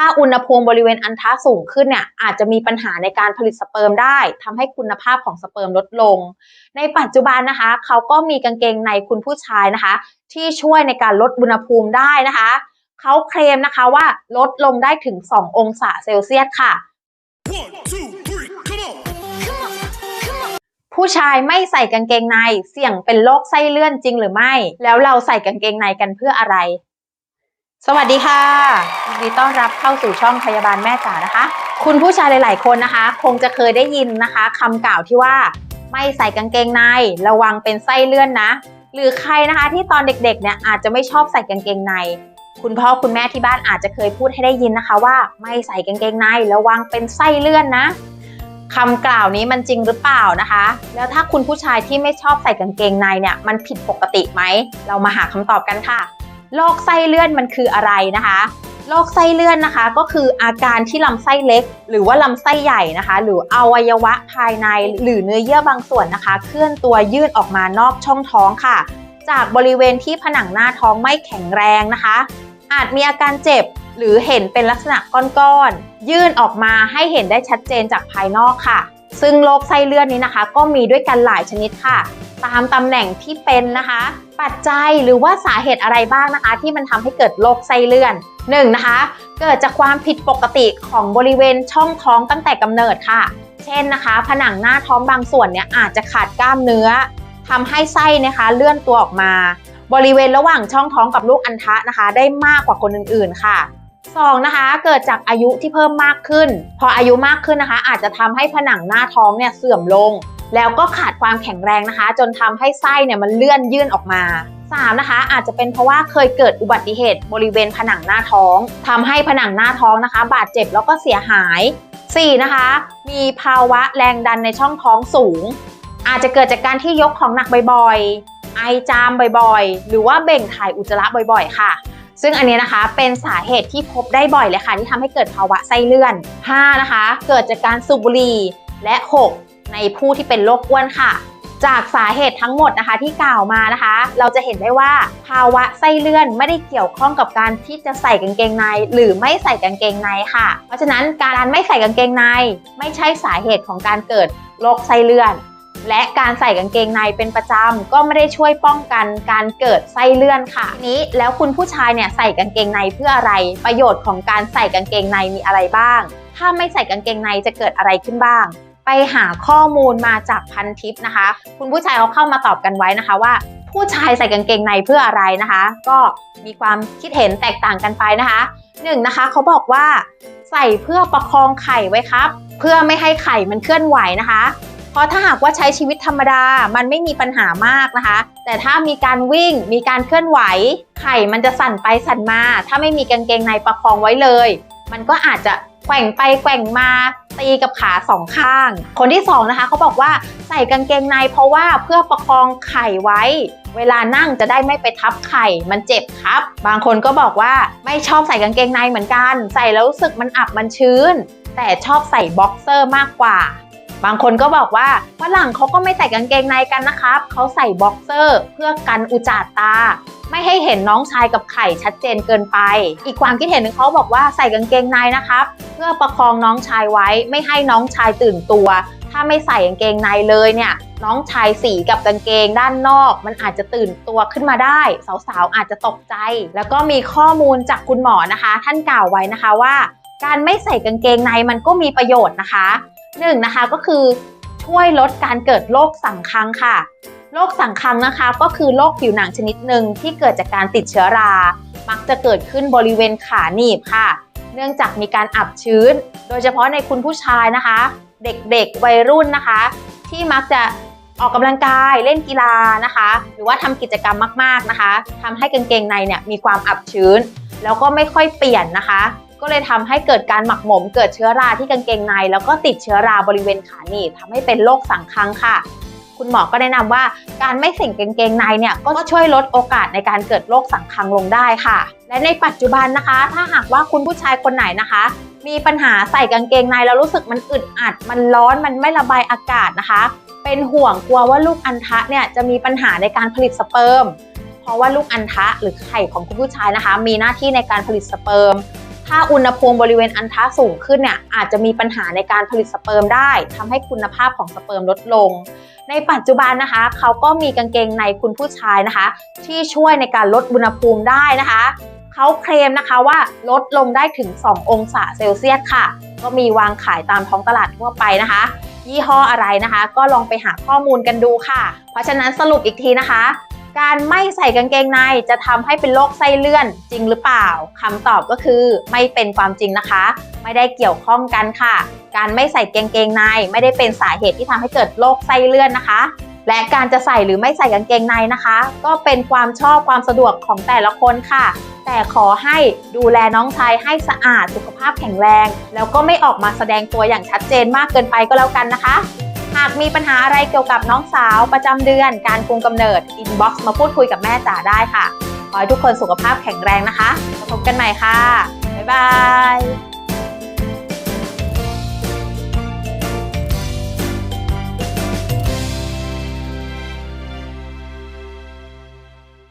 ถ้าอุณหภูมิบริเวณอันทะสูงขึ้นเนี่ยอาจจะมีปัญหาในการผลิตสเปิร์มได้ทำให้คุณภาพของสเปิร์มลดลง ในปัจจุบันนะคะเขาก็มีกางเกงในคุณผู้ชายนะคะ ที่ช่วยในการลดอุณหภูมิได้นะคะเขาเคลมนะคะว่าลดลงได้ถึง 2 องศาเซลเซียสค่ะ One, two, three, come on! ผู้ชายไม่ใส่กางเกงในเสี่ยงเป็นโรคไส้เลื่อนจริงหรือไม่ แล้วเราใส่กางเกงในกันเพื่ออะไร สวัสดีค่ะยินดีต้อนรับเข้าสู่ช่องพยาบาลแม่จ๋านะคะ คุณผู้ชายหลาย ๆ คนนะคะ คงจะเคยได้ยินนะคะคำกล่าวที่ว่าไม่ใส่กางเกงใน ระวังเป็นไส้เลื่อนนะ หรือใครนะคะที่ตอนเด็ก ๆ เนี่ยอาจจะไม่ชอบใส่กางเกงใน คุณพ่อคุณแม่ที่บ้านอาจจะเคยพูดให้ได้ยินนะคะ ว่าไม่ใส่กางเกงใน ระวังเป็นไส้เลื่อนนะคำกล่าวนี้มันจริงหรือเปล่านะคะ แล้วถ้าคุณผู้ชายที่ไม่ชอบใส่กางเกงในเนี่ยมันผิดปกติไหม เรามาหาคำตอบกันค่ะ โรคไส้เลื่อนมันคืออะไรนะคะโรคไส้เลื่อนนะคะ ก็คืออาการที่ลำไส้เล็ก หรือว่าลำไส้ใหญ่นะคะ หรืออวัยวะภายในหรือเนื้อเยื่อบางส่วนนะคะ เคลื่อนตัวยื่นออกมานอกช่องท้องค่ะ จากบริเวณที่ผนังหน้าท้องไม่แข็งแรงนะคะ อาจมีอาการเจ็บหรือเห็นเป็นลักษณะก้อนๆยื่นออกมาให้เห็นได้ชัดเจนจากภายนอกค่ะ ซึ่งโรคไส้เลื่อนนี้นะคะ ก็มีด้วยกันหลายชนิดค่ะ ตามตำแหน่งที่เป็นนะคะ ปัจจัยหรือว่าสาเหตุอะไรบ้างนะคะ ที่มันทำให้เกิดโรคไส้เลื่อน 1. นนะคะ เกิดจากความผิดปกติของบริเวณช่องท้องตั้งแต่กำเนิดค่ะ เช่นนะคะ ผนังหน้าท้องบางส่วนเนี่ยอาจจะขาดกล้ามเนื้อทำให้ไส้นะคะเลื่อนตัวออกมา บริเวณระหว่างช่องท้องกับลูกอัณฑะนะคะ ได้มากกว่าคนอื่นๆค่ะ 2. นะคะ เกิดจากอายุที่เพิ่มมากขึ้น พออายุมากขึ้นนะคะ อาจจะทำให้ผนังหน้าท้องเนี่ยเสื่อมลง แล้วก็ขาดความแข็งแรงนะคะ จนทำให้ไส้เนี่ยมันเลื่อนยื่นออกมา 3. นะคะ อาจจะเป็นเพราะว่าเคยเกิดอุบัติเหตุบริเวณผนังหน้าท้องทำให้ผนังหน้าท้องนะคะ บาดเจ็บแล้วก็เสียหาย 4. นะคะ มีภาวะแรงดันในช่องท้องสูง อาจจะเกิดจากการที่ยกของหนักบ่อยๆ ไอจามบ่อยๆ หรือว่าเบ่งถ่ายอุจจาระบ่อยๆ ค่ะซึ่งอันนี้นะคะเป็นสาเหตุที่พบได้บ่อยเลยค่ะที่ทำให้เกิดภาวะไส้เลื่อน 5. นะคะ เกิดจากการสูบบุหรี่และ 6. ในผู้ที่เป็นโรคอ้วนค่ะ จากสาเหตุทั้งหมดนะคะที่กล่าวมานะคะ เราจะเห็นได้ว่าภาวะไส้เลื่อนไม่ได้เกี่ยวข้องกับการที่จะใส่กางเกงใน หรือไม่ใส่กางเกงในค่ะ เพราะฉะนั้นการไม่ใส่กางเกงใน ไม่ใช่สาเหตุของการเกิดโรคไส้เลื่อนและการใส่กางเกงในเป็นประจำก็ไม่ได้ช่วยป้องกันการเกิดไส้เลื่อนค่ะ นี้แล้วคุณผู้ชายเนี่ยใส่กางเกงในเพื่ออะไร ประโยชน์ของการใส่กางเกงในมีอะไรบ้าง ถ้าไม่ใส่กางเกงในจะเกิดอะไรขึ้นบ้าง ไปหาข้อมูลมาจากพันทิปนะคะ คุณผู้ชายเขาเข้ามาตอบกันไว้นะคะว่า ผู้ชายใส่กางเกงในเพื่ออะไรนะคะ ก็มีความคิดเห็นแตกต่างกันไปนะคะหนึ่งนะคะเขาบอกว่าใส่เพื่อประคองไข่ไว้ครับ เพื่อไม่ให้ไข่มันเคลื่อนไหวนะคะ เพราะถ้าหากว่าใช้ชีวิตธรรมดามันไม่มีปัญหามากนะคะ แต่ถ้ามีการวิ่งมีการเคลื่อนไหว ไข่มันจะสั่นไปสั่นมา ถ้าไม่มีกางเกงในประคองไว้เลย มันก็อาจจะ แกว่งไปแกว่งมาตีกับขาสองข้าง คนที่สองนะคะเขาบอกว่าใส่กางเกงในเพราะว่าเพื่อประคองไข่ไว้ เวลานั่งจะได้ไม่ไปทับไข่ มันเจ็บครับ บางคนก็บอกว่าไม่ชอบใส่กางเกงในเหมือนกัน ใส่แล้วรู้สึกมันอับมันชื้น แต่ชอบใส่บ็อกเซอร์มากกว่า บางคนก็บอกว่าฝรั่งเขาก็ไม่ใส่กางเกงในกันนะครับเขาใส่บ็อกเซอร์เพื่อกันอุจจาตา ไม่ให้เห็นน้องชายกับไข่ชัดเจนเกินไป อีกความคิดเห็นหนึ่งเขาบอกว่าใส่กางเกงในนะครับ เพื่อประคองน้องชายไว้ไม่ให้น้องชายตื่นตัว ถ้าไม่ใส่กางเกงในเลยเนี่ย น้องชายสีกับกางเกงด้านนอก มันอาจจะตื่นตัวขึ้นมาได้ สาวๆอาจจะตกใจ แล้วก็มีข้อมูลจากคุณหมอนะคะ ท่านกล่าวไว้นะคะว่าการไม่ใส่กางเกงในมันก็มีประโยชน์นะคะ หนึ่งนะคะก็คือช่วยลดการเกิดโรคสังคังค่ะโรคสังคังนะคะ ก็คือโรคผิวหนังชนิดหนึ่งที่เกิดจากการติดเชื้อรา มักจะเกิดขึ้นบริเวณขาหนีบค่ะ เนื่องจากมีการอับชื้น โดยเฉพาะในคุณผู้ชายนะคะ เด็กๆวัยรุ่นนะคะ ที่มักจะออกกำลังกายเล่นกีฬานะคะ หรือว่าทำกิจกรรมมากๆนะคะทำให้กางเกงในเนี่ยมีความอับชื้น แล้วก็ไม่ค่อยเปลี่ยนนะคะ ก็เลยทำให้เกิดการหมักหมม เกิดเชื้อราที่กางเกงใน แล้วก็ติดเชื้อราบริเวณขาหนีบทำให้เป็นโรคสังคังค่ะ คุณหมอก็แนะนำว่าการไม่ใส่กางเกงในเนี่ยก็ช่วยลดโอกาสในการเกิดโรคสังคังลงได้ค่ะ และในปัจจุบันนะคะ ถ้าหากว่าคุณผู้ชายคนไหนนะคะ มีปัญหาใส่กางเกงในแล้วรู้สึกมันอึดอัด มันร้อนมันไม่ระบายอากาศนะคะ เป็นห่วงกลัวว่าลูกอัณฑะเนี่ยจะมีปัญหาในการผลิตสเปิร์มเพราะว่าลูกอัณฑะหรือไข่ของคุณผู้ชายนะคะ มีหน้าที่ในการผลิตสเปิร์ม ถ้าอุณหภูมิบริเวณอันทะสูงขึ้นเนี่ยอาจจะมีปัญหาในการผลิตสเปิร์มได้ทำให้คุณภาพของสเปิร์มลดลง ในปัจจุบันนะคะ เขาก็มีกางเกงในคุณผู้ชายนะคะ ที่ช่วยในการลดอุณหภูมิได้นะคะเขาเคลมนะคะว่าลดลงได้ถึง 2 องศาเซลเซียสค่ะ ก็มีวางขายตามท้องตลาดทั่วไปนะคะ ยี่ห้ออะไรนะคะ ก็ลองไปหาข้อมูลกันดูค่ะ เพราะฉะนั้นสรุปอีกทีนะคะ การไม่ใส่กางเกงในจะทำให้เป็นโรคไส้เลื่อนจริงหรือเปล่าคำตอบก็คือไม่เป็นความจริงนะคะ ไม่ได้เกี่ยวข้องกันค่ะ การไม่ใส่กางเกงในไม่ได้เป็นสาเหตุที่ทำให้เกิดโรคไส้เลื่อนนะคะ และการจะใส่หรือไม่ใส่กางเกงในนะคะ ก็เป็นความชอบความสะดวกของแต่ละคนค่ะ แต่ขอให้ดูแลน้องชายให้สะอาดสุขภาพแข็งแรง แล้วก็ไม่ออกมาแสดงตัวอย่างชัดเจนมากเกินไปก็แล้วกันนะคะ หากมีปัญหาอะไรเกี่ยวกับน้องสาวประจำเดือน การคุมกำเนิดอินบ็อกซ์มาพูดคุยกับแม่จ๋าได้ค่ะ ขอให้ทุกคนสุขภาพแข็งแรงนะคะพบกันใหม่ค่ะ บ๊ายบาย